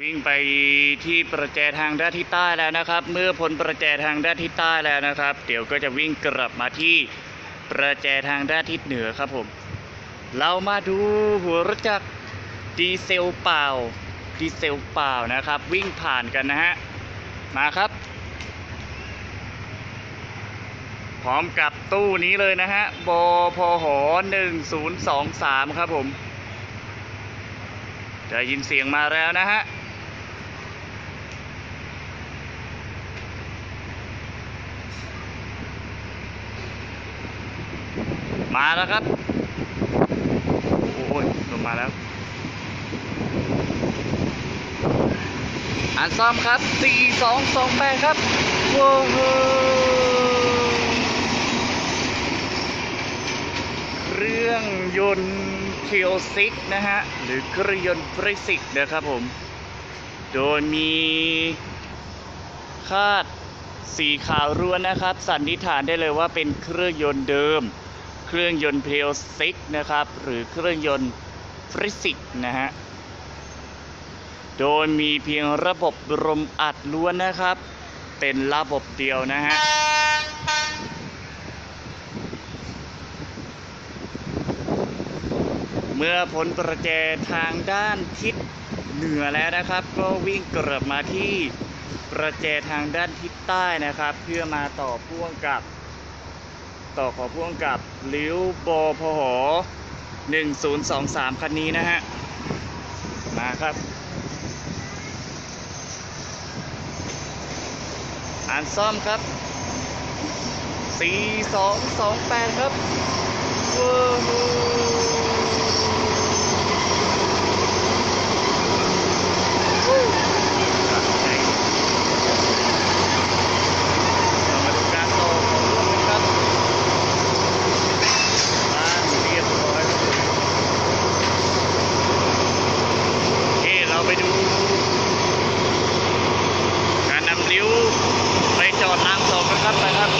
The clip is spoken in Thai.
วิ่งไปที่ประแจทางด้านทิศใต้แล้วนะครับ เมื่อพ้นประแจทางด้านทิศใต้แล้วนะครับ เดี๋ยวก็จะวิ่งกลับมาที่ประแจทางด้านทิศเหนือครับผม เรามาดูหัวรถจักรดีเซลเปล่าดีเซลเปล่านะครับ วิ่งผ่านกันนะฮะมาครับ พร้อมกับตู้นี้เลยนะฮะบพห1023 ครับผมได้ยินเสียงมาแล้วนะฮะ มาแล้วครับ โอ้ยลงมาแล้วอ่านซ่อมครับ 4 2 2 8 ครับว้าวเครื่องยนต์เคียวซิกนะฮะ หรือเครื่องยนต์ฟริสิกนะครับผม โดยมีคาดสีขาวล้วนนะครับ สันนิษฐานได้เลยว่าเป็นเครื่องยนต์เดิม เครื่องยนต์เพลซิกนะครับ หรือเครื่องยนต์ฟริสิกนะฮะ โดยมีเพียงระบบลมอัดล้วนนะครับ เป็นระบบเดียวนะฮะเมื่อพ้นประแจทางด้านทิศเหนือแล้วนะครับ ก็วิ่งกลับมาที่ประแจทางด้านทิศใต้นะครับ เพื่อมาต่อพ่วงกับ ต่อขอพ่วงกับลิ้วบพห1023 คันนี้นะฮะ มาครับอ่านซ่อมครับ 4228 ครับว้าว นะครับ